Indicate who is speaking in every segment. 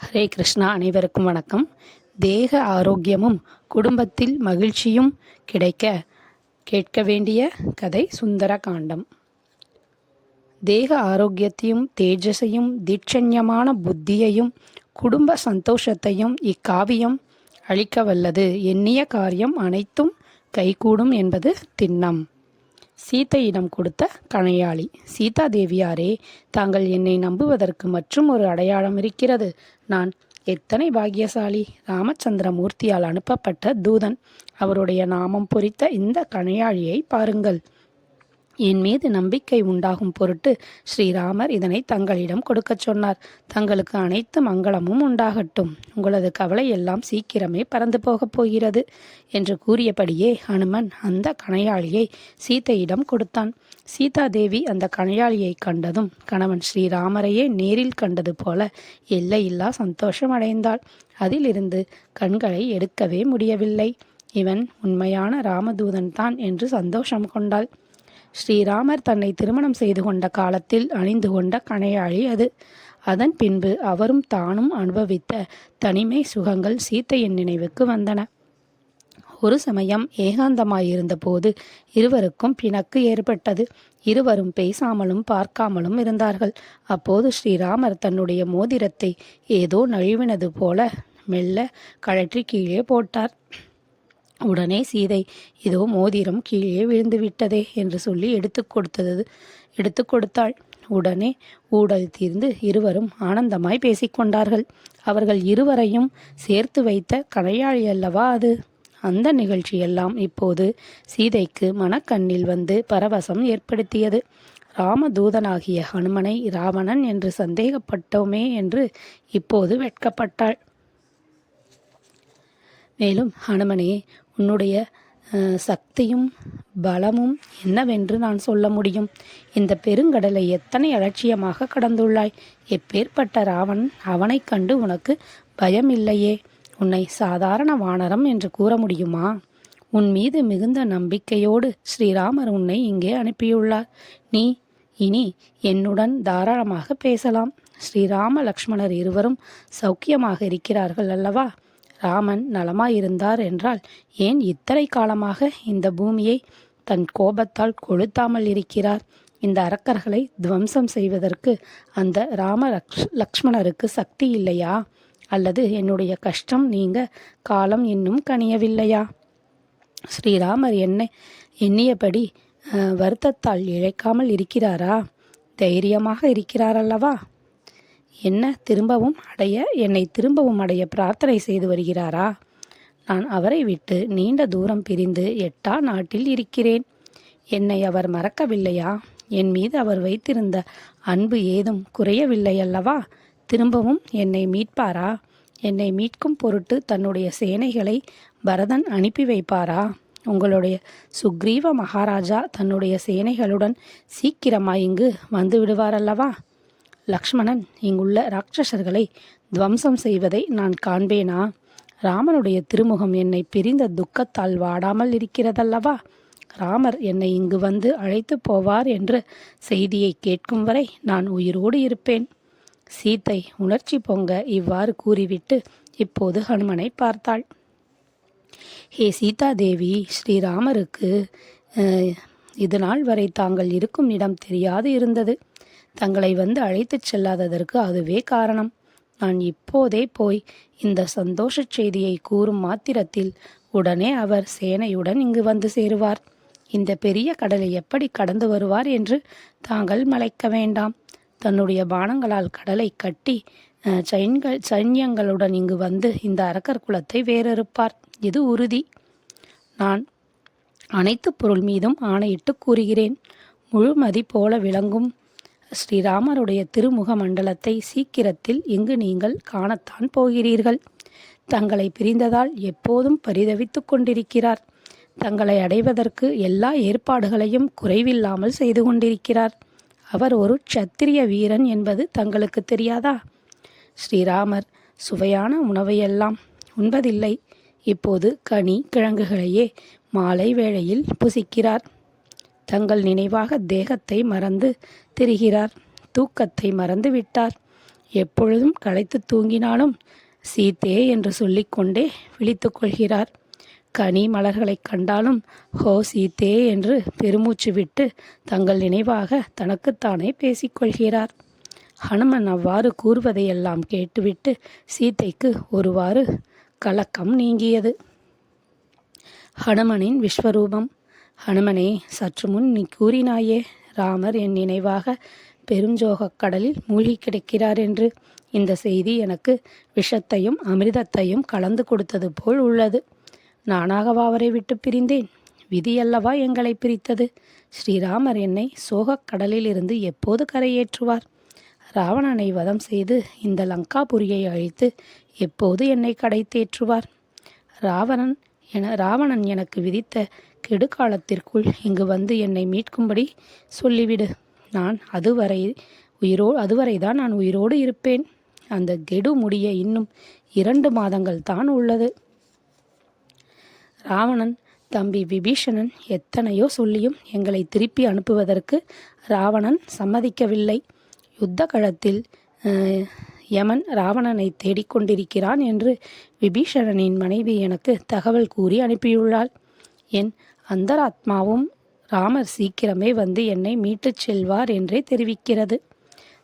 Speaker 1: ஹரே கிருஷ்ணா அனைவருக்கும் வணக்கம். தேக ஆரோக்கியமும் குடும்பத்தில் மகிழ்ச்சியும் கிடைக்க கேட்க வேண்டிய கதை சுந்தர காண்டம் தேக ஆரோக்கியத்தையும் தேஜஸையும் தீட்சண்யமான புத்தியையும் குடும்ப சந்தோஷத்தையும் இக்காவியம் அளிக்க வல்லது எண்ணிய காரியம் அனைத்தும் கைகூடும் என்பது திண்ணம். சீதையிடம் கொடுத்த கணையாளி சீதா தேவியாரே தாங்கள் என்னை நம்புவதற்கு மற்றும் ஒரு அடையாளம் இருக்கிறது. நான் எத்தனை பாக்கியசாலி? ராமச்சந்திர மூர்த்தியால் அனுப்பப்பட்ட தூதன் அவருடைய நாமம் பொறித்த இந்த கணையாழியை பாருங்கள். என் மீது நம்பிக்கை உண்டாகும் பொருட்டு ஸ்ரீராமர் இதனை தங்களிடம் கொடுக்கச் சொன்னார். தங்களுக்கு அனைத்து மங்களமும் உண்டாகட்டும். உங்களது கவலை எல்லாம் சீக்கிரமே பறந்து போகப் போகிறது என்று கூறியபடியே ஹனுமன் அந்த கணையாளியை சீதையிடம் கொடுத்தான். சீதாதேவி அந்த கணையாளியை கண்டதும் கணவன் ஸ்ரீராமரையே நேரில் கண்டது போல எல்லையில்லா சந்தோஷம் அடைந்தாள் அதிலிருந்து கண்களை எடுக்கவே முடியவில்லை. இவன் உண்மையான ராமதூதன் தான் என்று சந்தோஷம் கொண்டாள். ஸ்ரீராமர் தன்னை திருமணம் செய்து கொண்ட காலத்தில் அணிந்து கொண்ட கணையாழி அது. அதன் பின்பு அவரும் தானும் அனுபவித்த தனிமை சுகங்கள் சீத்தையின் நினைவுக்கு வந்தன. ஒரு சமயம் ஏகாந்தமாயிருந்தபோது இருவருக்கும் பிணக்கு ஏற்பட்டது. இருவரும் பேசாமலும் பார்க்காமலும் இருந்தார்கள். அப்போது ஸ்ரீராமர் தன்னுடைய மோதிரத்தை ஏதோ நழுவினது போல மெல்ல கழற்றி கீழே போட்டார். உடனே சீதை இதோ மோதிரம் கீழே விழுந்து விட்டதே என்று சொல்லி எடுத்து கொடுத்தது. எடுத்து கொடுத்தாள். உடனே ஊடல் தீர்ந்து இருவரும் ஆனந்தமாய் பேசிக்கொண்டார்கள் அவர்கள் இருவரையும் சேர்த்து வைத்த கடையாளி அல்லவா அது? அந்த நிகழ்ச்சியெல்லாம் இப்போது சீதைக்கு மனக்கண்ணில் வந்து பரவசம் ஏற்படுத்தியது. ராமதூதனாகிய ஹனுமனை ராவணன் என்று சந்தேகப்பட்டோமே என்று இப்போது வெட்கப்பட்டாள். மேலும் ஹனுமனே உன்னுடைய சக்தியும் பலமும் என்னவென்று நான் சொல்ல முடியும். இந்த பெருங்கடலை எத்தனை அலட்சியமாக கடந்துள்ளாய். எப்பேற்பட்ட ராவன் அவனைக் கண்டு உனக்கு பயம் இல்லையே உன்னை சாதாரண வானரம் என்று கூற முடியுமா? உன் மீது மிகுந்த நம்பிக்கையோடு ஸ்ரீராமர் உன்னை இங்கே அனுப்பியுள்ளார். நீ இனி என்னுடன் தாராளமாக பேசலாம். ஸ்ரீராம லக்ஷ்மணர் இருவரும் சௌக்கியமாக இருக்கிறார்கள் அல்லவா? ராமன் நலமாயிருந்தார் என்றால் ஏன் இத்தனை காலமாக இந்த பூமியை தன் கோபத்தால் கொளுத்தாமல் இருக்கிறார்? இந்த அரக்கர்களை துவம்சம் செய்வதற்கு அந்த ராம லக்ஷ் லக்ஷ்மணருக்கு சக்தி இல்லையா? அல்லது என்னுடைய கஷ்டம் நீங்க காலம் இன்னும் கனியவில்லையா? ஸ்ரீராமர் என்ன எண்ணியபடி வருத்தத்தால் இழைக்காமல் இருக்கிறாரா? தைரியமாக இருக்கிறாரல்லவா என்ன? திரும்பவும் அடைய என்னை திரும்பவும் அடைய பிரார்த்தனை செய்து வருகிறாரா? நான் அவரை விட்டு நீண்ட தூரம் பிரிந்து எட்டா நாட்டில் இருக்கிறேன். என்னை அவர் மறக்கவில்லையா? என் மீது அவர் வைத்திருந்த அன்பு ஏதும் குறையவில்லை அல்லவா திரும்பவும் என்னை மீட்பாரா? என்னை மீட்கும் பொருட்டு தன்னுடைய சேனைகளை பரதன் அனுப்பி வைப்பாரா? உங்களுடைய சுக்ரீவ மகாராஜா தன்னுடைய சேனைகளுடன் சீக்கிரமாய் இங்கு வந்து விடுவாரல்லவா? லக்ஷ்மணன் இங்குள்ள ராட்சசர்களை துவம்சம் செய்வதை நான் காண்பேனா? ராமனுடைய திருமுகம் என்னை பிரிந்த துக்கத்தால் வாடாமல் இருக்கிறதல்லவா? ராமர் என்னை இங்கு வந்து அழைத்து போவார் என்று செய்தியை கேட்கும் வரை நான் உயிரோடு இருப்பேன். சீத்தை உணர்ச்சி பொங்க இவ்வாறு கூறிவிட்டு இப்போது ஹனுமனை பார்த்தாள். ஹே சீதா தேவி ஸ்ரீராமருக்கு இது நாள் வரை தாங்கள் இருக்கும் இடம் தெரியாது இருந்தது. தங்களை வந்து அழைத்துச் செல்லாததற்கு அதுவே காரணம். நான் இப்போதே போய் இந்த சந்தோஷச் செய்தியை கூறும் மாத்திரத்தில் உடனே அவர் சேனையுடன் இங்கு வந்து சேருவார். இந்த பெரிய கடலை எப்படி கடந்து வருவார் என்று தாங்கள் மலைக்க வேண்டாம். தன்னுடைய பானங்களால் கடலை கட்டி சைன்கள் சைன்யங்களுடன் இங்கு வந்து இந்த அரக்கர் குலத்தை வேறறுப்பார். இது உறுதி. நான் அனைத்து பொருள் மீதும் ஆணையிட்டு கூறுகிறேன். முழுமதி போல விளங்கும் ஸ்ரீராமருடைய திருமுக மண்டலத்தை சீக்கிரத்தில் இங்கு நீங்கள் காணத்தான் போகிறீர்கள். தங்களை பிரிந்ததால் எப்போதும் பரிதவித்துக் கொண்டிருக்கிறார். தங்களை அடைவதற்கு எல்லா ஏற்பாடுகளையும் குறைவில்லாமல் செய்து கொண்டிருக்கிறார். அவர் ஒரு சத்திரிய வீரன் என்பது தங்களுக்கு தெரியாதா? ஸ்ரீராமர் சுவையான உணவையெல்லாம் உண்பதில்லை. இப்போது கனி கிழங்குகளையே மாலை வேளையில் புசிக்கிறார். தங்கள் நினைவாக தேகத்தை மறந்து திரிகிறார். தூக்கத்தை மறந்து விட்டார் எப்பொழுதும் களைத்து தூங்கினாலும் சீத்தே என்று சொல்லிக்கொண்டே விழித்து கொள்கிறார். கனி மலர்களைக் கண்டாலும் ஹோ சீத்தே என்று பெருமூச்சு விட்டு தங்கள் நினைவாக தனக்குத்தானே பேசிக்கொள்கிறார் ஹனுமன் அவ்வாறு கூறுவதையெல்லாம் கேட்டுவிட்டு சீத்தைக்கு ஒருவாறு கலக்கம் நீங்கியது. ஹனுமனின் விஸ்வரூபம். ஹனுமனே சற்று முன் நீ கூறினாயே ராமர் என் நினைவாக பெருஞ்சோகக் கடலில் மூழ்கி கிடக்கிறார் என்று. இந்த செய்தி எனக்கு விஷத்தையும் அமிர்தத்தையும் கலந்து கொடுத்தது போல் உள்ளது. நானாகவா அவரை விட்டு பிரிந்தேன்? விதியல்லவா எங்களை பிரித்தது? ஸ்ரீராமர் என்னை சோகக் கடலில் இருந்து எப்போது கரையேற்றுவார்? ராவணனை வதம் செய்து இந்த லங்காபுரியை அழித்து எப்போது என்னை கடை தேற்றுவார் ராவணன் என ராவணன் எனக்கு விதித்த கெடுகாலத்திற்குள் இங்கு வந்து என்னை மீட்கும்படி சொல்லிவிடு. நான் அதுவரை உயிரோ அதுவரைதான் நான் உயிரோடு இருப்பேன். அந்த கெடு முடிய இன்னும் இரண்டு மாதங்கள் தான் உள்ளது. ராவணன் தம்பி விபீஷணன் எத்தனையோ சொல்லியும் எங்களை திருப்பி அனுப்புவதற்கு ராவணன் சம்மதிக்கவில்லை. யுத்த களத்தில் அஹ், யமன் ராவணனை தேடிக்கொண்டிருக்கிறான் என்று விபீஷணனின் மனைவி எனக்கு தகவல் கூறி அனுப்பியுள்ளாள். என் அந்தராத்மாவும் ராமர் சீக்கிரமே வந்து என்னை மீட்டுச் செல்வார் என்றே தெரிவிக்கிறது.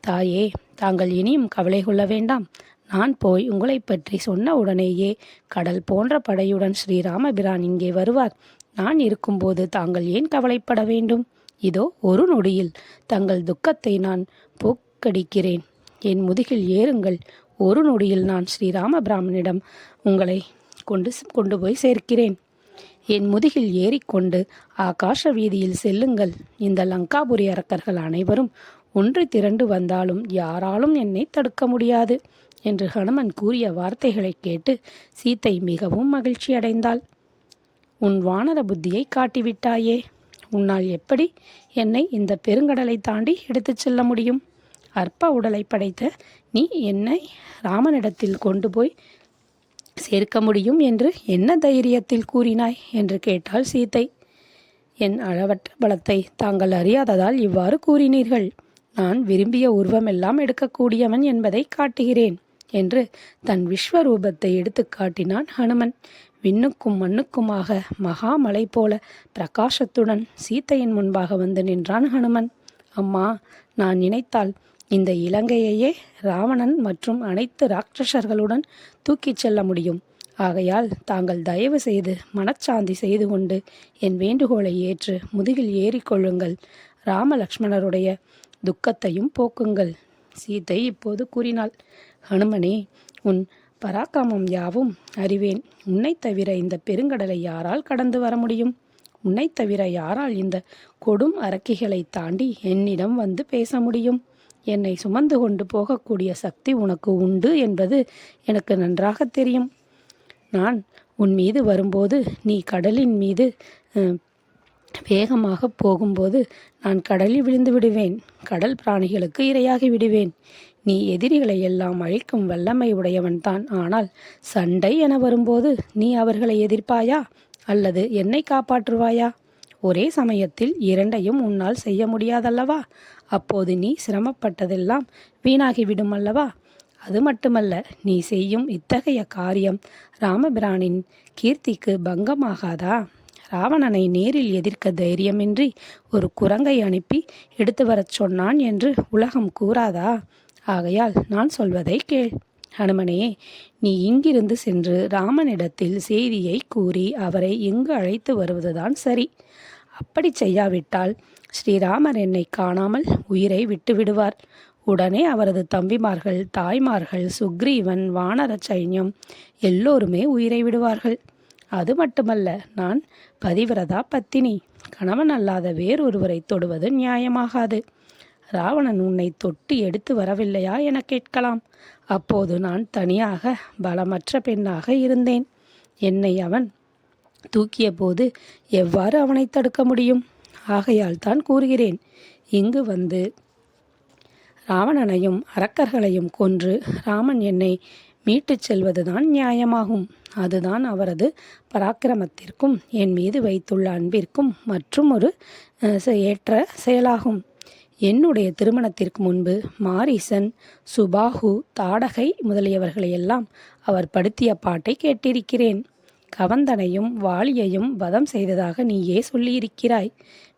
Speaker 1: தாயே தாங்கள் இனியும் கவலை கொள்ள வேண்டாம். நான் போய் உங்களைப் பற்றி சொன்ன உடனேயே கடல் போன்ற படையுடன் ஸ்ரீராமபிரான் இங்கே வருவார். நான் இருக்கும்போது தாங்கள் ஏன் கவலைப்பட வேண்டும்? இதோ ஒரு நொடியில் தங்கள் துக்கத்தை நான் போக்கடிக்கிறேன். என் முதுகில் ஏறுங்கள். ஒரு நொடியில் நான் ஸ்ரீராம பிராமனிடம் உங்களை கொண்டு கொண்டு போய் சேர்க்கிறேன். என் முதுகில் ஏறிக்கொண்டு ஆகாஷ வீதியில் செல்லுங்கள். இந்த லங்காபுரி அரக்கர்கள் அனைவரும் ஒன்று திரண்டு வந்தாலும் யாராலும் என்னை தடுக்க முடியாது என்று ஹனுமன் கூறிய வார்த்தைகளைக் கேட்டு சீத்தை மிகவும் மகிழ்ச்சி அடைந்தாள். உன் வானர புத்தியை காட்டிவிட்டாயே. உன்னால் எப்படி என்னை இந்த பெருங்கடலை தாண்டி எடுத்துச் செல்ல முடியும்? அற்ப உடலை படைத்த நீ என்னை ராமனிடத்தில் கொண்டு போய் சேர்க்க முடியும் என்று என்ன தைரியத்தில் கூறினாய் என்று கேட்டாள் சீத்தை. என் அளவற்ற பலத்தை தாங்கள் அறியாததால் இவ்வாறு கூறினீர்கள். நான் விரும்பிய உருவமெல்லாம் எடுக்கக்கூடியவன் என்பதை காட்டுகிறேன் என்று தன் விஸ்வரூபத்தை எடுத்து காட்டினான் ஹனுமன். விண்ணுக்கும் மண்ணுக்குமாக மகாமலை போல பிரகாசத்துடன் சீத்தையின் முன்பாக வந்து நின்றான் ஹனுமன். அம்மா நான் நினைத்தால் இந்த இலங்கையையே ராவணன் மற்றும் அனைத்து ராட்சசர்களுடன் தூக்கிச் செல்ல முடியும். ஆகையால் தாங்கள் தயவு செய்து மனச்சாந்தி செய்து கொண்டு என் வேண்டுகோளை ஏற்று முதுகில் ஏறிக்கொள்ளுங்கள் ராமலக்ஷ்மணருடைய துக்கத்தையும் போக்குங்கள். சீதை இப்போது கூறினாள் ஹனுமனே உன் பராக்கிரமம் யாவும் அறிவேன். உன்னைத் தவிர இந்த பெருங்கடலை யாரால் கடந்து வர முடியும்? உன்னைத் தவிர யாரால் இந்த கொடும் அரக்கிகளை தாண்டி என்னிடம் வந்து பேச முடியும்? என்னை சுமந்து கொண்டு போகக்கூடிய சக்தி உனக்கு உண்டு என்பது எனக்கு நன்றாக தெரியும். நான் உன் மீது வரும்போது நீ கடலின் மீது வேகமாக போகும்போது நான் கடலில் விழுந்து விடுவேன். கடல் பிராணிகளுக்கு இரையாகி விடுவேன். நீ எதிரிகளை எல்லாம் அழிக்கும் வல்லமை உடையவன்தான் ஆனால் சண்டை என வரும்போது நீ அவர்களை எதிர்ப்பாயா? அல்லது என்னை காப்பாற்றுவாயா? ஒரே சமயத்தில் இரண்டையும் உன்னால் செய்ய முடியாதல்லவா? அப்போது நீ சிரமப்பட்டதெல்லாம் வீணாகிவிடும் அல்லவா? அது மட்டுமல்ல நீ செய்யும் இத்தகைய காரியம் ராமபிரானின் கீர்த்திக்கு பங்கமாகாதா? ராவணனை நேரில் எதிர்க்க தைரியமின்றி ஒரு குரங்கை அனுப்பி எடுத்து வரச் சொன்னான் என்று உலகம் கூறாதா? ஆகையால் நான் சொல்வதை கேள். ஹனுமனே நீ இங்கிருந்து சென்று ராமனிடத்தில் செய்தியை கூறி அவரை இங்கு அழைத்து வருவதுதான் சரி. அப்படி செய்யாவிட்டால் ஸ்ரீராமர் என்னை காணாமல் உயிரை விட்டு விடுவார் உடனே அவரது தம்பிமார்கள் தாய்மார்கள் சுக்ரீவன் வானர சைன்யம் எல்லோருமே உயிரை விடுவார்கள். அது மட்டுமல்ல நான் பதிவிரதா பத்தினி கணவன் அல்லாத வேறொருவரை தொடுவது நியாயமாகாது. ராவணன் உன்னை தொட்டு எடுத்து வரவில்லையா என கேட்கலாம். அப்போது நான் தனியாக பலமற்ற பெண்ணாக இருந்தேன். என்னை அவன் தூக்கிய போது எவ்வாறு அவனை தடுக்க முடியும்? ஆகையால் தான் கூறுகிறேன். இங்கு வந்து ராவணனையும் அரக்கர்களையும் கொன்று ராமன் என்னை மீட்டுச் செல்வதுதான் நியாயமாகும். அதுதான் அவரது பராக்கிரமத்திற்கும் என் மீது வைத்துள்ள அன்பிற்கும் மற்றும் ஒரு செ- ஏற்ற செயலாகும். என்னுடைய திருமணத்திற்கு முன்பு மாரிசன் சுபாஹு தாடகை முதலியவர்களையெல்லாம் அவர் படுத்திய பாட்டை கேட்டிருக்கிறேன். கவந்தனையும் வாலியையும் வதம் செய்ததாக நீயே சொல்லியிருக்கிறாய்.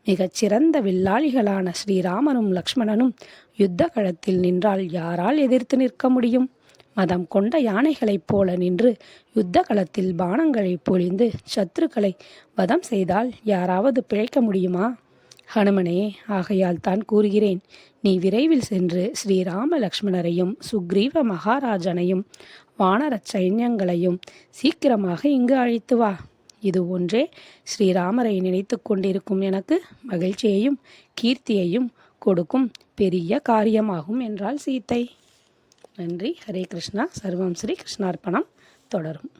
Speaker 1: மிகச்சிறந்த வில்லாளிகளான ஸ்ரீராமனும் லக்ஷ்மணனும் யுத்த களத்தில் நின்றால் யாரால் எதிர்த்து நிற்க முடியும்? மதம் கொண்ட யானைகளைப் போல நின்று யுத்த களத்தில் பானங்களை பொழிந்து சத்துருக்களை வதம் செய்தால் யாராவது பிழைக்க முடியுமா? ஹனுமனே ஆகையால் தான் கூறுகிறேன். நீ விரைவில் சென்று ஸ்ரீராம லக்ஷ்மணரையும் சுக்ரீவ மகாராஜனையும் வானரச் சைன்யங்களையும் சீக்கிரமாக இங்கு அழைத்து வா. இது ஒன்றே ஸ்ரீராமரை நினைத்து கொண்டிருக்கும் எனக்கு மகிழ்ச்சியையும் கீர்த்தியையும் கொடுக்கும் பெரிய காரியமாகும் என்றாள் சீத்தை. நன்றி. ஹரே கிருஷ்ணா. சர்வம் ஸ்ரீ கிருஷ்ணார்ப்பணம். தொடரும்.